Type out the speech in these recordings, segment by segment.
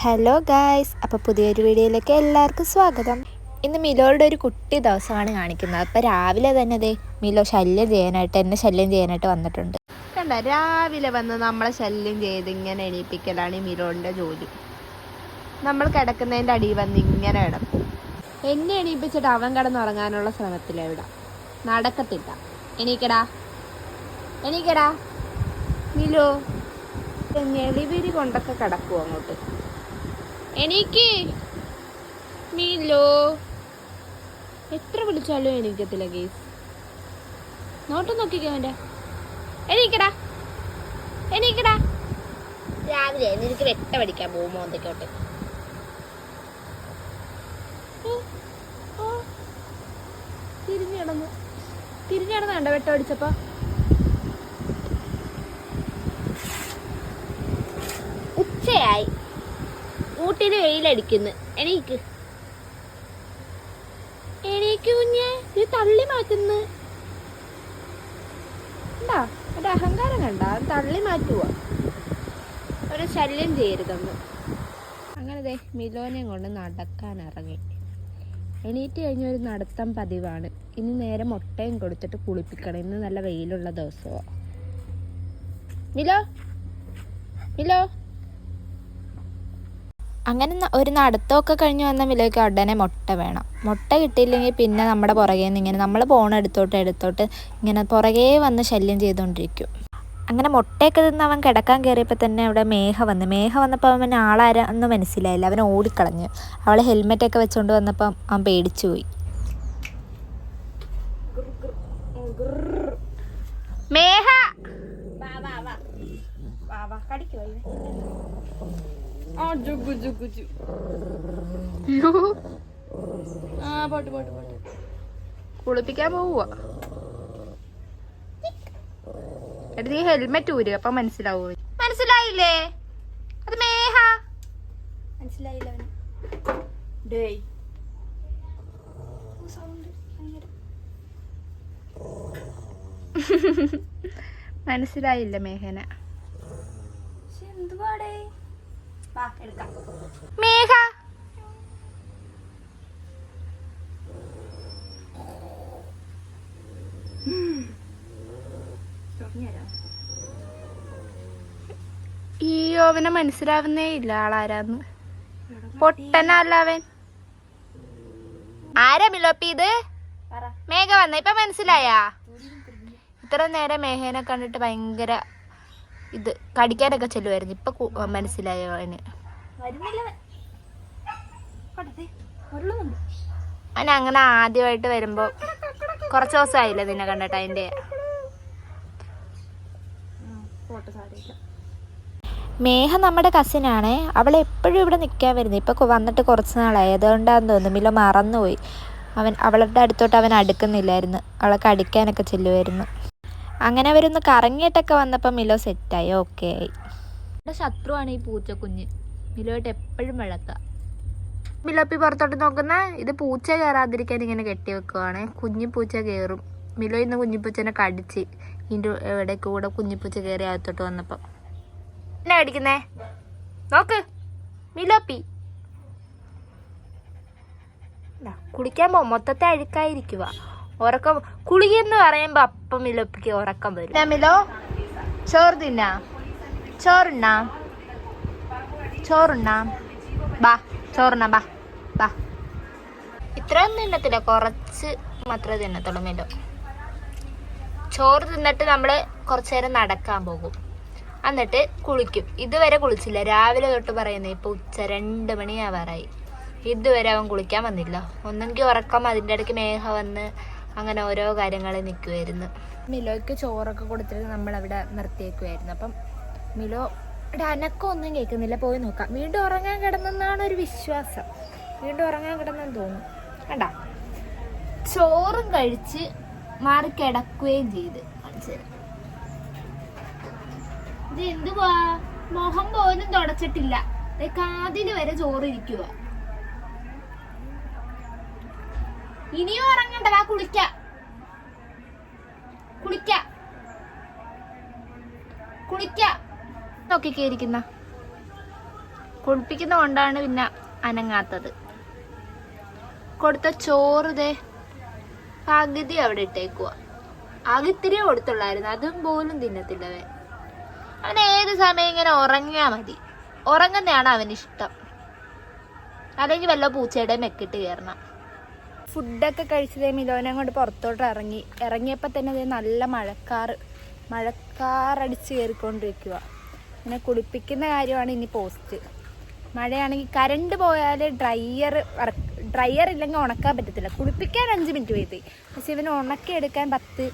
Hello guys അപ്പോൾ പുതിയൊരു വീഡിയോയിലേക്ക് എല്ലാവർക്കും സ്വാഗതം. ഇന്ന് മിലോയുടെ ഒരു കുട്ടി ദിവസമാണ് കാണിക്കുന്നത്. അപ്പോൾ രാവിലെ തന്നെ അതെ മിലോ ശല്യം ചെയ്യാനായിട്ട് എന്നെ ശല്യം ചെയ്യാനായിട്ട് വന്നിട്ടുണ്ട്. കണ്ട രാവിലെ വന്ന് നമ്മളെ ശല്യം ചെയ്ത് ഇങ്ങനെ എണീപ്പിക്കലാണ് ഈ മിലോന്റെ ജോലി. നമ്മൾ കിടക്കുന്നതിന്റെ അടിയിൽ വന്ന് ഇങ്ങനെ കിടക്കും. എന്നെ എണീപ്പിച്ചിട്ട് അവൻ കിടന്നുറങ്ങാനുള്ള ശ്രമത്തില ഇവിടെ നടക്കത്തില്ല. എണീക്കടാ. എണീക്കടാ. മിലോ ഞെളിവിരി കൊണ്ടൊക്കെ കിടക്കുമോ അങ്ങോട്ട്? എണീക്ക് മീലോ എത്ര വിളിച്ചാലും എനിക്കത്തില്ല ഗേസ്. നോട്ടം നോക്കിക്കോ എന്റെ എനിക്കടാ എനിക്കടാ രാവിലെ എനിക്ക് വെട്ട പഠിക്കാൻ പോകും മോന്തക്കോട്ട് തിരിഞ്ഞു കിടന്നു തിരിഞ്ഞു കണ്ടോ വെട്ട പഠിച്ചപ്പോ ഉച്ചയായി. ഊട്ടിന് വെയിലടിക്കുന്നു. എണീക്ക്. എണീക്ക് കുഞ്ഞെ നീ തള്ളി മാറ്റുന്നു. എന്താ? ഒരു അഹങ്കാരം കണ്ട? തള്ളി മാറ്റുക ഒരു ശല്യം ചെയ്യരുതെന്ന്. അങ്ങനെ ദേ മിലോനെ കൊണ്ട് നടക്കാൻ ഇറങ്ങി. എണീറ്റ് കഴിഞ്ഞ ഒരു നടത്തം പതിവാണ്. ഇനി നേരെ മുട്ടയും കൊടുത്തിട്ട് കുളിപ്പിക്കണം. ഇന്ന് നല്ല വെയിലുള്ള ദിവസമാണ് മിലോ? മിലോ? അങ്ങനെ ഒരു നടത്തമൊക്കെ കഴിഞ്ഞ് വന്ന മിലേക്ക് ഉടനെ മുട്ട വേണം. മുട്ട കിട്ടിയില്ലെങ്കിൽ പിന്നെ നമ്മുടെ പുറകെ നിന്ന് ഇങ്ങനെ നമ്മൾ പോണ എടുത്തോട്ട് എടുത്തോട്ട് ഇങ്ങനെ പുറകെ വന്ന് ശല്യം ചെയ്തുകൊണ്ടിരിക്കും. അങ്ങനെ മുട്ടയൊക്കെ തിന്ന് അവൻ കിടക്കാൻ കയറിയപ്പോൾ തന്നെ അവിടെ മേഘ വന്ന്. മേഘ വന്നപ്പോൾ അവൻ ആളാരെന്ന് മനസ്സിലായില്ല. അവൻ ഓടിക്കളഞ്ഞ്. അവൾ ഹെൽമെറ്റൊക്കെ വെച്ചുകൊണ്ട് വന്നപ്പം അവൻ പേടിച്ചു പോയി. മേഘ! കുളിപ്പിക്കാൻ പോവുക എടി നീ ഹെൽമെറ്റ് ഊര് അപ്പൊ മനസ്സിലാവൂ? മനസ്സിലായില്ലേ? അത് മേഹ. മനസ്സിലായില്ല ഡേയ്. മനസ്സിലായില്ല മേഘന മേഘ. അയ്യോ അവനെ മനസ്സിലാവുന്നേ ഇല്ല ആളാരാന്ന്. പൊട്ടനല്ല അവൻ. ആരാ മിലോപ്പി ഇത്? മേഘ വന്ന ഇപ്പൊ മനസ്സിലായാ? ഇത്ര നേരം മേഹേനെ കണ്ടിട്ട് ഭയങ്കര ഇത് കടിക്കാനൊക്കെ ചെല്ലുമായിരുന്നു ഇപ്പൊ മനസ്സിലായോ അവന്? അവൻ. അങ്ങനെ ആദ്യമായിട്ട് വരുമ്പോ കുറച്ച് ആയില്ല നിന്നെ കണ്ടിട്ട് അതിന്റെ? മേഹ നമ്മുടെ കസിനാണ്. അവൾ എപ്പോഴും ഇവിടെ നിൽക്കാൻ വരുന്നത് ഇപ്പോൾ വന്നിട്ട് കുറച്ച് നാളായി. അതുകൊണ്ടാന്ന് തോന്നുന്നു. മില മറന്നുപോയി. അവൻ അവളുടെ അടുത്തോട്ട് അവൻ അടുക്കുന്നില്ലായിരുന്നു. അവളെ കടിക്കാനൊക്കെ ചെല്ലുമായിരുന്നു അങ്ങനെ അവരൊന്ന് കറങ്ങിയിട്ടൊക്കെ വന്നപ്പോൾ മിലോ സെറ്റായി. ഓക്കെ ആയി ശത്രുവാണ് ഈ പൂച്ചക്കുഞ്ഞ്. മിലോട്ട് എപ്പോഴും വഴക്ക മിലോപ്പി പുറത്തോട്ട് നോക്കുന്ന ഇത് പൂച്ച കയറാതിരിക്കാൻ ഇങ്ങനെ കെട്ടി വെക്കുവാണ്. കുഞ്ഞി പൂച്ച കയറും മിലോ ഇന്ന് കുഞ്ഞിപ്പൂച്ചനെ കടിച്ച് ഇതിന്റെ ഇവിടെ കൂടെ കുഞ്ഞിപ്പൂച്ച കയറി അകത്തോട്ട് വന്നപ്പം. എന്നാ കടിക്കുന്നേ? നോക്ക്. മിലോപ്പി ദാ, കുളിക്കാൻ പോകും മൊത്തത്തെ അഴുക്കായിരിക്കുക ഉറക്കം കുളിയെന്ന് പറയുമ്പോ അപ്പം മിലോപ്പിക്ക് ഉറക്കം വരും. മിലോ ചോറ് തിന്നാ? ചോറുണ്ണാ? ബാ ചോറുണ്ണാ ബാ ബാ. ഇത്രയൊന്നും തിന്നത്തില്ല കുറച്ച് മാത്രമേ തിന്നത്തുള്ളൂ മിലോ. ചോറ് തിന്നിട്ട് നമ്മൾ കുറച്ചു നേരം നടക്കാൻ പോകും. എന്നിട്ട് കുളിക്കും. ഇതുവരെ കുളിച്ചില്ല. രാവിലെ തൊട്ട് പറയുന്നത് ഇപ്പൊ ഉച്ച രണ്ട് മണിയാവാറായി. ഇതുവരെ അവൻ കുളിക്കാൻ വന്നില്ല. ഒന്നെങ്കിൽ ഉറക്കം അതിന്റെ ഇടയ്ക്ക് മേഘ വന്ന് അങ്ങനെ ഓരോ കാര്യങ്ങളിൽ നിൽക്കുമായിരുന്നു മിലോയ്ക്ക് ചോറൊക്കെ കൊടുത്തിട്ട് നമ്മൾ അവിടെ നിർത്തിയേക്കുമായിരുന്നു അപ്പം മിലോ അനക്കം ഒന്നും കേൾക്കുന്നില്ല. പോയി നോക്കാം. വീണ്ടും ഉറങ്ങാൻ കിടന്നെന്നാണ് ഒരു വിശ്വാസം. വീണ്ടും ഉറങ്ങാൻ കിടന്നെന്ന് തോന്നുന്നു കണ്ട? ചോറും കഴിച്ച് മാറി കിടക്കുകയും ചെയ്ത്. ഇത് എന്തുവാ മുഖം പോലും തുടച്ചിട്ടില്ല. ദേ കാതിൽ വരെ ചോറിരിക്കുക ഇനിയും ഇറങ്ങണ്ട വാ കുളിക്ക. കുളിക്ക. കുളിക്ക. നോക്കി കേരിക്കുന്ന കുളിപ്പിക്കുന്ന കൊണ്ടാണ് പിന്നെ അനങ്ങാത്തത്. കൊടുത്ത ചോറ് ദേ പകുതി അവിടെ ഇട്ടേക്കുക ആകെ കൊടുത്തുള്ളായിരുന്നു അതും പോലും തിന്നത്തില്ലവേ അവൻ. ഏത് സമയം ഇങ്ങനെ ഉറങ്ങിയാൽ മതി. ഉറങ്ങുന്നതാണ് അവന് ഇഷ്ടം അല്ലെങ്കിൽ വല്ല പൂച്ചയുടെ മെക്കിട്ട് കയറണം. ഫുഡൊക്കെ കഴിച്ചതേ മിലോനെ കൊണ്ട് പുറത്തോട്ട് ഇറങ്ങി. ഇറങ്ങിയപ്പോൾ തന്നെ ദേ നല്ല മഴക്കാർ മഴക്കാറടിച്ച് കയറിക്കൊണ്ടിരിക്കുക പിന്നെ കുളിപ്പിക്കുന്ന കാര്യമാണ് ഇനി പോസ്റ്റ് മഴയാണെങ്കിൽ കറണ്ട് പോയാൽ ഡ്രയർ ഡ്രയർ ഇല്ലെങ്കിൽ ഉണക്കാൻ പറ്റത്തില്ല. കുളിപ്പിക്കാൻ അഞ്ച് മിനിറ്റ് പോയി പക്ഷെ ഇവന് ഉണക്കിയെടുക്കാൻ പത്ത്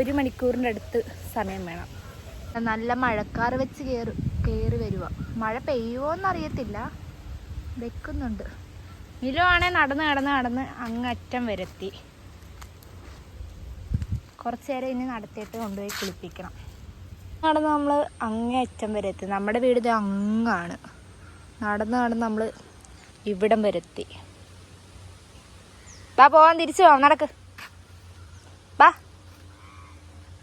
ഒരു മണിക്കൂറിന്റെ അടുത്ത് സമയം വേണം. നല്ല മഴക്കാർ വെച്ച് കയറി കയറി വരിക മഴ പെയ്യുമോ എന്നറിയത്തില്ല വെക്കുന്നുണ്ട്. ആണെ നടന്ന് നടന്ന് നടന്ന് അങ്ങറ്റം വരെത്തി. കുറച്ച് നേരം ഇനി നടത്തിയിട്ട് കൊണ്ടുപോയി കുളിപ്പിക്കണം. നടന്ന് നമ്മൾ അങ്ങേ അറ്റം വരെ എത്തി. നമ്മുടെ വീട് ഇത് അങ്ങാണ്. നടന്ന് നടന്ന് നമ്മൾ ഇവിടം വരെത്തി ബാ പോവാൻ തിരിച്ചു പോവാം. നടക്ക്. ബാ.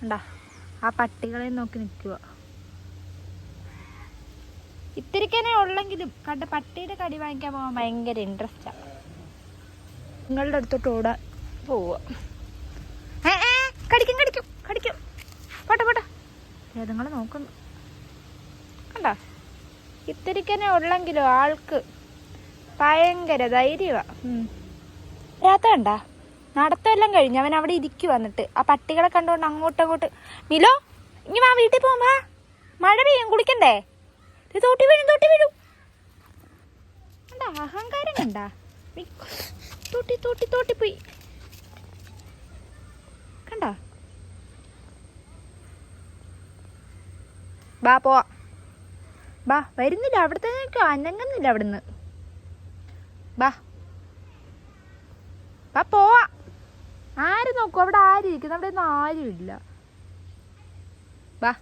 ഉണ്ടാ ആ പട്ടികളെ നോക്കി നിൽക്കുക ഇത്തിരിക്കനെ ഉള്ളെങ്കിലും കണ്ട പട്ടിയുടെ കടി വാങ്ങിക്കാൻ പോകാൻ ഭയങ്കര ഇൻട്രസ്റ്റാണ് നിങ്ങളുടെ അടുത്തോട്ട് ഓടാൻ പോവുക കടിക്കും കടിക്കും കടിക്കും. പോട്ടെ പോട്ടെ. ഏതുങ്ങൾ നോക്കുന്നു. കണ്ടോ? ഇത്തിരിക്കനെ ഉള്ളെങ്കിലും ആൾക്ക് ഭയങ്കര ധൈര്യമാണ് രാത്ത കണ്ട? നടത്തമെല്ലാം കഴിഞ്ഞ് അവൻ അവിടെ ഇരിക്കു വന്നിട്ട് ആ പട്ടികളെ കണ്ടുകൊണ്ട് അങ്ങോട്ടും അങ്ങോട്ട് മിലോ ഇനി വാ വീട്ടിൽ പോകുമ്പോ മഴ പെയ്യും കുളിക്കണ്ടേ? തോട്ടി വീഴും തോട്ടി വീഴും. കണ്ടാ? അഹങ്കാരം കണ്ട? തോട്ടി തോട്ടി തോട്ടി പോയി. കണ്ട? ബാ പോവാ. ബാ വരുന്നില്ല അവിടുത്തെ അനങ്ങുന്നില്ല അവിടുന്ന്. ബാ. ബാ പോവാ. ആര് നോക്കൂ? അവിടെ ആരും ഇരിക്കുന്നു? അവിടെ ഒന്നും ആരും ഇല്ല. ബാ.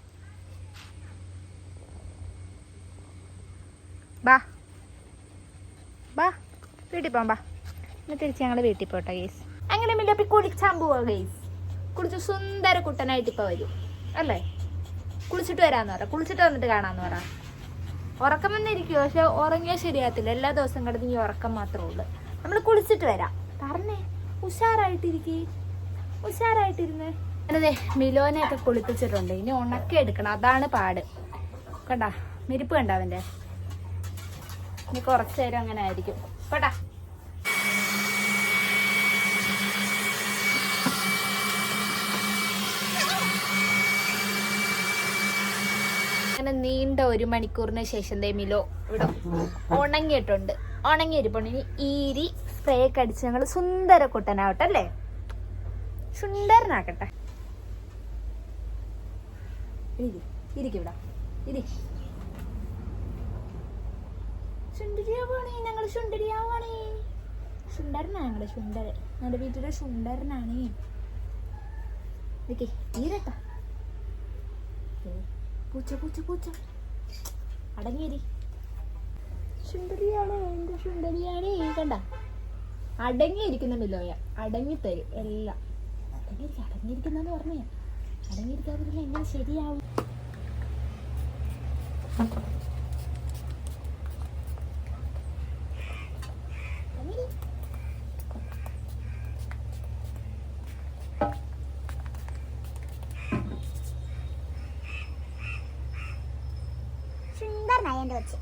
ബാ. ബാ. വീട്ടിൽ പോകാം ബാ. ഇന്ന് തിരിച്ച് ഞങ്ങൾ വീട്ടിൽ പോട്ടെ ഗേസ് അങ്ങനെ മില്ലപ്പി കുളിച്ചാൻ പോവാ ഗേസ് കുളിച്ച് സുന്ദര കുട്ടനായിട്ട് ഇപ്പോൾ വരും. അല്ലേ? കുളിച്ചിട്ട് വരാന്ന് പറ. കുളിച്ചിട്ട് വന്നിട്ട് കാണാന്ന് പറ. ഉറക്കം വന്നിരിക്കുമോ പക്ഷെ ഉറങ്ങിയാൽ ശരിയാകത്തില്ല. എല്ലാ ദിവസവും കിടന്ന് ഈ ഉറക്കം മാത്രമേ ഉള്ളൂ. നമ്മൾ കുളിച്ചിട്ട് വരാം. പറഞ്ഞേ. ഉഷാറായിട്ടിരിക്കേ. ഉഷാറായിട്ടിരുന്നേ. അതെ മിലോനെയൊക്കെ കുളിപ്പിച്ചിട്ടുണ്ട്. ഇനി ഉണക്കി എടുക്കണം അതാണ് പാട്. കണ്ട? മെരിപ്പ് കണ്ട അവന്റെ? ഇനി കുറച്ച് നേരം അങ്ങനെ ആയിരിക്കും. കേട്ടാ അങ്ങനെ നീണ്ട ഒരു മണിക്കൂറിന് ശേഷം തേമിലോ ഇവിടെ ഉണങ്ങിയിട്ടുണ്ട്. ഉണങ്ങിയിരിപ്പുണ്ട്. ഇനി ഈരി സ്പ്രേ ഒക്കെ അടിച്ച് ഞങ്ങൾ സുന്ദര കുട്ടനാവട്ടെ അല്ലേ സുന്ദരനാക്കട്ടെ ഇരിക്കും ഇവിടെ. ഇരി. സുന്ദരിയാവാണേ ഞങ്ങൾ സുന്ദരിയാവാണേ സുന്ദരനാ ഞങ്ങൾ സുന്ദരൻ ഞങ്ങളുടെ വീട്ടിലെ സുന്ദരനാണേ ഇരിക്കേ ഈരട്ടാ പൂച്ച പൂച്ച പൂച്ച. അടങ്ങിയിരി. ചുണ്ടരിയാണ് എന്റെ ചുണ്ടരിയാണ്. കണ്ട? അടങ്ങിയിരിക്കുന്ന മിലോയ അടങ്ങിത്തരും എല്ലാം. അടങ്ങിയിരിക്കും അടങ്ങിയിരിക്കുന്നെന്ന് പറഞ്ഞേ. അടങ്ങിയിരിക്കാതിരുന്ന എങ്ങനെ ശരിയാവും? സുന്ദരനായി എന്റെ കൊച്ച്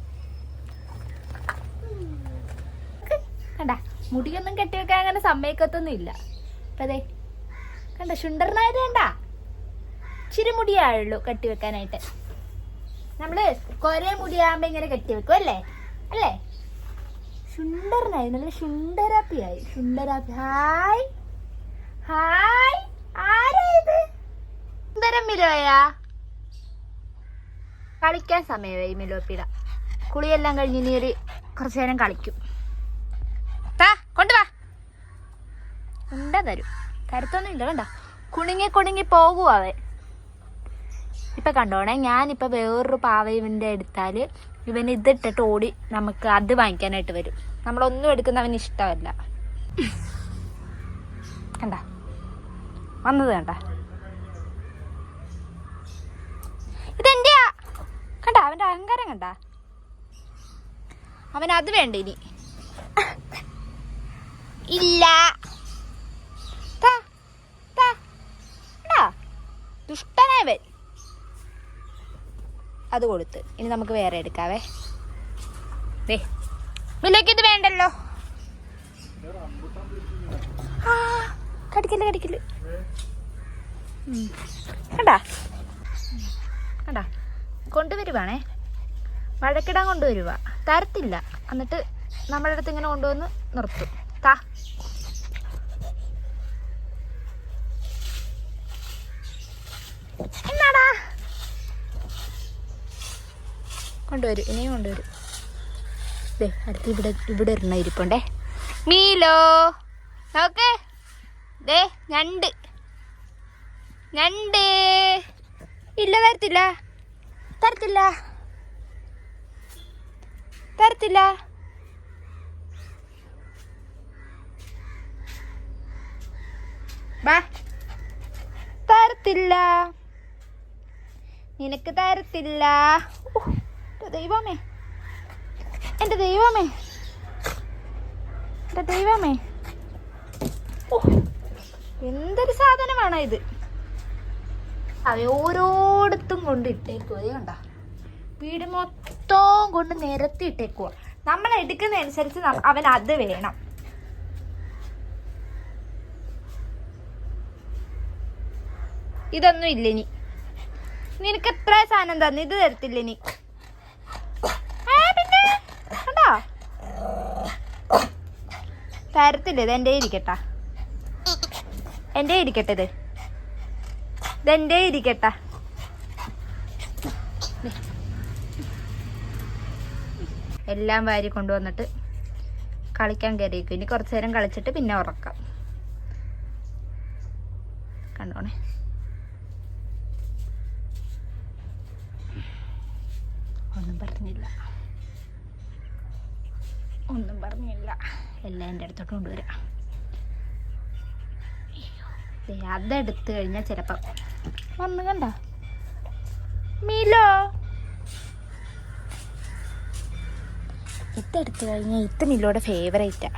കണ്ട അങ്ങനെ സമ്മതിക്കത്തൊന്നും ഇല്ല അതെ കണ്ട ശുണ്ടറിനായത് കണ്ട? ഇച്ചിരി മുടിയായുള്ളൂ കെട്ടിവെക്കാനായിട്ട്. നമ്മൾ കൊറേ മുടിയാകുമ്പോ ഇങ്ങനെ കെട്ടിവെക്കും അല്ലേ? അല്ലേ? ശുണ്ടറിനായി നല്ല ശുണ്ടരാപ്പിയായി. ശുണ്ടരാപ്പി. ഹായ്. ഹായ്. ആരാ ഇത്? സുന്ദരം മിലോയാ? കളിക്കാൻ സമയമായി മിലോപ്പിട കുളിയെല്ലാം കഴിഞ്ഞ് ഇനി ഒരു കുറച്ചു നേരം കളിക്കും. താ കൊണ്ടുവാ ഉണ്ട തരും? തരത്തൊന്നും ഇല്ല കണ്ട? കുണുങ്ങി കുണുങ്ങി പോകും അവൻ. ഇപ്പൊ കണ്ടോണേ ഞാനിപ്പോ വേറൊരു പാവ എടുത്താൽ ഇവൻ ഇതിട്ടിട്ട് ഓടി നമുക്ക് അത് വാങ്ങിക്കാനായിട്ട് വരും. നമ്മളൊന്നും എടുക്കുന്ന അവന് ഇഷ്ടമല്ല. കണ്ട? വന്നത് കണ്ട? അവന്റെ അഹങ്കാരം കണ്ട? അവൻ അത് വേണ്ട ഇനി. ഇല്ല. ദുഷ്ടനായവൻ അത് കൊടുത്ത്. ഇനി നമുക്ക് വേറെ എടുക്കാവേ. ദേ വിലക്ക് ഇത് വേണ്ടല്ലോ. കടിക്കൽ കടിക്കൽ. കണ്ടാ? കൊണ്ടുവരുവാണേ. വഴക്കിടാൻ കൊണ്ടുവരുക തരത്തില്ല. എന്നിട്ട് നമ്മുടെ അടുത്ത് ഇങ്ങനെ കൊണ്ടുവന്ന് നിർത്തും. താ. എന്നാടാ? കൊണ്ടുവരും. ഇനിയും കൊണ്ടുവരും. ദേ അടുത്ത് ഇവിടെ ഇവിടെ ഒരെണ്ണ ഇരിപ്പുണ്ടേ. മീലോ. നോക്ക്. ദേ ഞണ്ട്. ഞണ്ട്. ഇല്ല തരത്തില്ല തരത്തില്ല. തരത്തില്ല. തരത്തില്ല. നിനക്ക് തരത്തില്ല. ദൈവമേ. എന്റെ ദൈവമേ. എന്റെ ദൈവമേ. എന്തൊരു സാധനമാണോ ഇത്? അവ ഓരോടത്തും കൊണ്ട് ഇട്ടേക്കുക കണ്ട? വീട് മൊത്തം കൊണ്ട് നിരത്തി ഇട്ടേക്കുക നമ്മൾ എടുക്കുന്ന അനുസരിച്ച് അവൻ അത് വേണം. ഇതൊന്നും ഇല്ല ഇനി. നിനക്ക് എത്ര സാധനം തന്നു? ഇത് തരത്തില്ല ഇനി. ആ, പിന്നെ? കണ്ടോ? തരത്തില്ല ഇത് എന്റെ ഇരിക്കട്ടാ. എന്റെ ഇരിക്കട്ടെ ഇത്. ഇതെന്റെ ഇരിക്കട്ടെ. എല്ലാം വാരി കൊണ്ടുവന്നിട്ട് കളിക്കാൻ കയറിയിരിക്കും ഇനി കുറച്ചു നേരം കളിച്ചിട്ട് പിന്നെ ഉറക്കാം. കണ്ടോണേ? ഒന്നും പറഞ്ഞില്ല. ഒന്നും പറഞ്ഞില്ല. എല്ലാം എന്റെ അടുത്തോട്ട് കൊണ്ടുവരാം. അതെടുത്തു കഴിഞ്ഞാൽ ചിലപ്പം വന്ന് കണ്ട. മീലോ. ഇതെടുത്ത് കഴിഞ്ഞാൽ ഇത് മില്ലോടെ ഫേവറേറ്റാ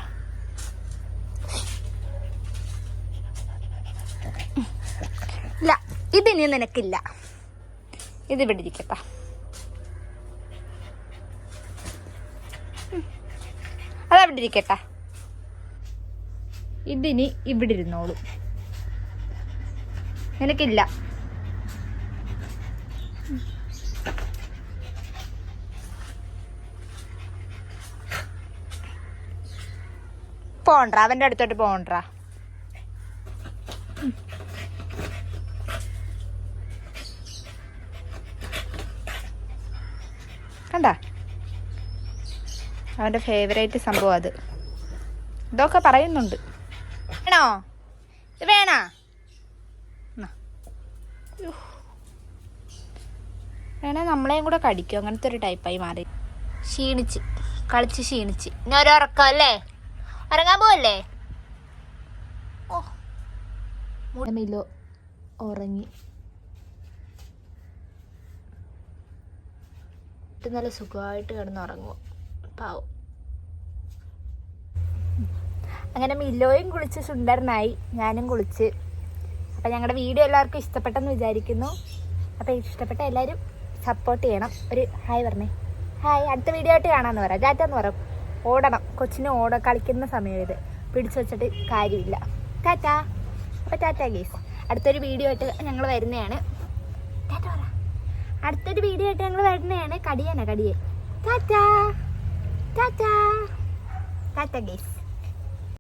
ഇല്ല ഇതിനി നിനക്കില്ല. ഇത് ഇവിടെ ഇരിക്കട്ടാ അതവിടെ ഇരിക്കട്ടെ. ഇതിനി ഇവിടെ ഇരുന്നോളൂ. നിനക്കില്ല. പോണ്ട അവന്റെ അടുത്തോട്ട് പോണ്ട കണ്ട? അവന്റെ ഫേവറേറ്റ് സംഭവം അത്. ഇതൊക്കെ പറയുന്നുണ്ട്. വേണോ? ഇത് വേണോ. വേണേ നമ്മളെയും കൂടെ കടിക്കും. അങ്ങനത്തെ ഒരു ടൈപ്പായി മാറി. ക്ഷീണിച്ച്. കളിച്ച് ക്ഷീണിച്ച്. ഇനി ഒരു ഉറക്കം അല്ലേ ഉറങ്ങാൻ പോവല്ലേ ഓ മിലോ ഉറങ്ങി നല്ല സുഖമായിട്ട് കിടന്ന് ഉറങ്ങും പാവം അങ്ങനെ മില്ലോയും കുളിച്ച് സുന്ദരനായി ഞാനും കുളിച്ച്. അപ്പം ഞങ്ങളുടെ വീഡിയോ എല്ലാവർക്കും ഇഷ്ടപ്പെട്ടെന്ന് വിചാരിക്കുന്നു. അപ്പം ഇഷ്ടപ്പെട്ട എല്ലാവരും സപ്പോർട്ട് ചെയ്യണം. ഒരു ഹായ് പറഞ്ഞേ. ഹായ് അടുത്ത വീഡിയോ ആയിട്ട് കാണാമെന്ന് പറയാം. ഡാറ്റ എന്ന് പറയും ഓടണം. കൊച്ചിന് ഓട കളിക്കുന്ന സമയം ഇത് പിടിച്ചു വെച്ചിട്ട് കാര്യമില്ല. ടാറ്റ. അപ്പോൾ ടാറ്റ ഗേസ് അടുത്തൊരു വീഡിയോ ആയിട്ട് ഞങ്ങൾ വരുന്നതാണ്. ടാറ്റ അടുത്തൊരു വീഡിയോ ആയിട്ട് ഞങ്ങൾ വരുന്നതാണ്. കടിയാനാ കടിയൻ. ടാറ്റ. ടാറ്റ. Tata guys.